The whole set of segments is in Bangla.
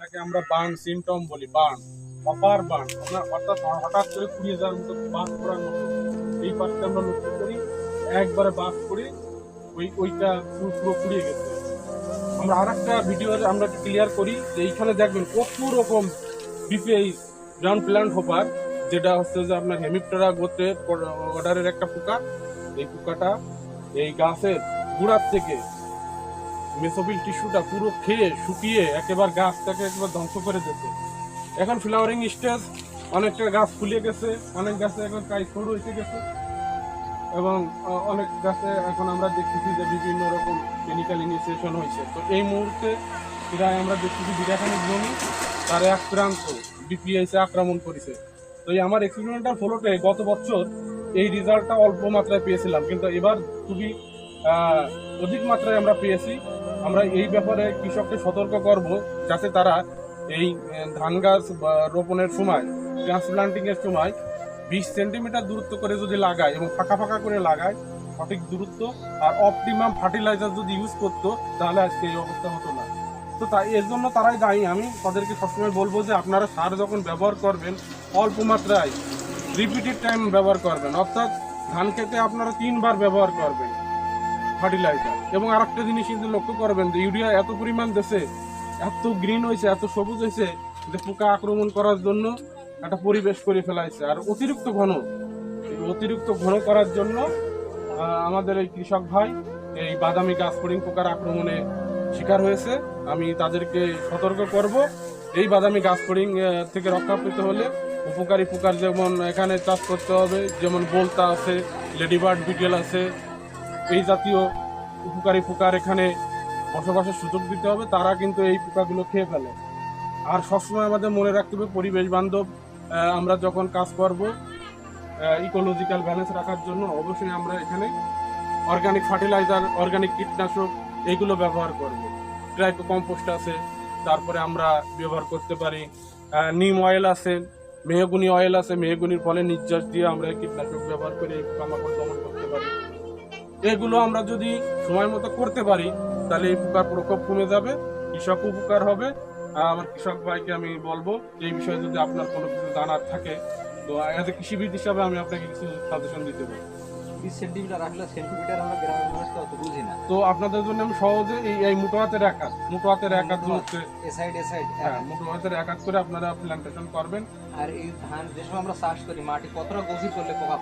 এটাকে আমরা বার্ন সিমটম বলি, বার্ন অপার বার্ন। অর্থাৎ হঠাৎ করে পুড়িয়ে যাওয়ার মতো বাস করার মতো। এই পাশটা আমরা লক্ষ্য করি, একবারে বাস করে ওই, ওইটা পুরো পুড়িয়ে গেছে। আমরা আর একটা ভিডিও আমরা ক্লিয়ার করি যে এইখানে দেখবেন কত রকম বিপিআই গ্রাউন্ড প্ল্যান্ট হোপার যেটা হচ্ছে যে আপনার হেমিপটেরা গোত্রের অর্ডারের একটা পোকা। এই পোকাটা এই গাছের গুড়ার থেকে মেসোবিল টিস্যুটা পুরো খেয়ে, শুকিয়ে একেবারে গাছটাকে একবার ধ্বংস করে দিতে এখন ফ্লাওয়ারিং স্টেজ অনেকটা গাছ ফুলে গেছে, অনেক গাছে এখন কাই সরু হয়ে গেছে। এবং অনেক গাছে এখন আমরা দেখতেছি যে বিভিন্ন রকম কেমিক্যাল ইনিশিয়েশন হয়েছে। তো এই মুহূর্তে প্রায় আমরা দেখতেছি বিরাখানিক জমি, তার আক্রান্ত প্রান্ত আক্রমণ করেছে। তো এই আমার এক্সপেরিমেন্টাল ফলোতে গত বছর এই রেজাল্টটা অল্প মাত্রায় পেয়েছিলাম। কিন্তু এবার খুবই অধিক মাত্রায় আমরা পেয়েছি। আমরা এই ব্যাপারে কৃষককে সতর্ক করব যাতে তারা এই ধান গাছ রোপণের সময় ট্রান্সপ্লান্টিং এর সময় বিশ সেন্টিমিটার দূরত্ব করে যদি লাগায় এবং ফাঁকা ফাঁকা করে লাগায়, সঠিক দূরত্ব আর অপটিমাম ফার্টিলাইজার যদি ইউজ করতো, তাহলে আজকে এই অবস্থা হতো না। তো তাই এর জন্য তারাই দায়ী। আমি তাদেরকে সবসময় বলব যে আপনারা সার যখন ব্যবহার করবেন, অল্প মাত্রায় রিপিটেড টাইম ব্যবহার করবেন। অর্থাৎ ধান খেতে আপনারা তিনবার ব্যবহার করবেন। ফার্টিলাইজার। এবং আরেকটা জিনিস কিন্তু লক্ষ্য করবেন যে ইউরিয়া এত পরিমাণ দেশে এত গ্রিন হয়েছে এত সবুজ হয়েছে যে পোকা আক্রমণ করার জন্য একটা পরিবেশ করে ফেলাইছে। আর অতিরিক্ত ঘন অতিরিক্ত ঘন করার জন্য আমাদের এই কৃষক ভাই এই বাদামি গাছ ফড়িং পোকার আক্রমণে শিকার হয়েছে। আমি তাদেরকে সতর্ক করব, এই বাদামি গাছ ফড়িং থেকে রক্ষা পেতে হলে উপকারী পোকার যেমন এখানে চাষ করতে হবে, যেমন বোলতা আছে, লেডিবার্ড বিটেল আছে এই জাতীয় উপকারী পোকার এখানে বসবাসের সুযোগ দিতে হবে, তারা কিন্তু এই পোকাগুলো খেয়ে ফেলে। আর সবসময় আমাদের মনে রাখতে হবে, পরিবেশ বান্ধব আমরা যখন কাজ করব ইকোলজিক্যাল ব্যালেন্স রাখার জন্য অবশ্যই আমরা এখানে অর্গানিক ফার্টিলাইজার অর্গানিক কীটনাশক এইগুলো ব্যবহার করব। ট্রাইকো কম্পোস্ট আছে, তারপরে আমরা ব্যবহার করতে পারি নিম অয়েল আছে, মেহগুনি অয়েল আছে, মেহগুনির ফলে নির্যাস দিয়ে আমরা কীটনাশক ব্যবহার করে এই পোকামাকড় দমন করতে পারি। এগুলো আমরা যদি সময় মতো করতে পারি, তাহলে এই পোকার প্রকোপ কমে যাবে কৃষক উপকার হবে। আমার কৃষক ভাইকে আমি বলব, এই বিষয়ে যদি আপনার কোনো কিছু জানার থাকে, তো এজ এ কৃষিবিদ হিসাবে আমি আপনাকে কিছু সাজেশন দিতে পারি। বিশ সেন্টিমিটার রাখলে সেন্টিমিটার আমরা গ্রামের তো অত বুঝি না। তো আপনাদের জন্য আমি সহজে এই এই হাতের একাত হচ্ছে এ সাইড এ সাইড হ্যাঁ একাত করে আপনারা প্ল্যান্টেশন করবেন। আর এই ধান যে সময় আমরা চাষ করি মাটি কতটা গভীর করলে পোকা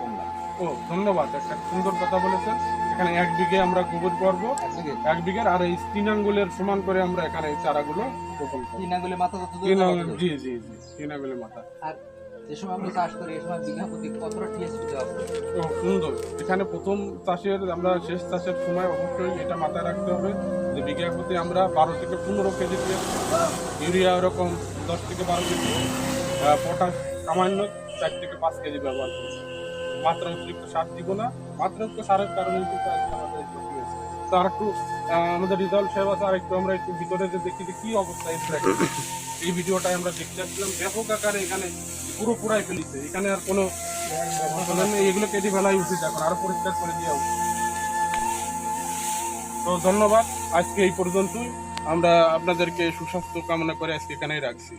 ও ধন্যবাদ একটা সুন্দর কথা বলেছেন। এখানে এক বিঘে আমরা গোবর করব। এক বিঘের আর এই তিন আঙ্গুলের সমান করে আমরা এখানে এই চারাগুলো রোপণ করব। তিন আঙ্গুলে মাথা। জি জি জি তিন আঙ্গুলের মাথা। আর করি সুন্দর। এখানে প্রথম চাষের, আমরা শেষ চাষের সময় অবশ্যই এটা মাথায় রাখতে হবে যে বিঘা প্রতি আমরা বারো থেকে পনেরো কেজিতে ইউরিয়া ওরকম দশ থেকে বারো কেজি পটাশ সামান্য চার থেকে পাঁচ কেজি ব্যবহার করব মাত্রা অতিরিক্ত সার দিব না মাত্রাতিরিক্ত সারের কারণে কিন্তু আমাদের আর একটু আমাদের রিজাল্ট সাহেব আছে আর একটু আমরা একটু ভিতরে যে দেখি যে কি অবস্থা এই। ভিডিওটাই আমরা দেখতে যাচ্ছিলাম। ব্যাপক আকারে এখানে পুরো পুরাই ফেলিছে। এখানে আর কোনো নেই, এগুলো কেটে ফেলাই উচিত এখন। আরও পরিষ্কার করে দেওয়া উচিত। তো ধন্যবাদ। আজকে এই পর্যন্তই। আমরা আপনাদেরকে সুস্বাস্থ্য কামনা করে আজকে এখানেই রাখছি।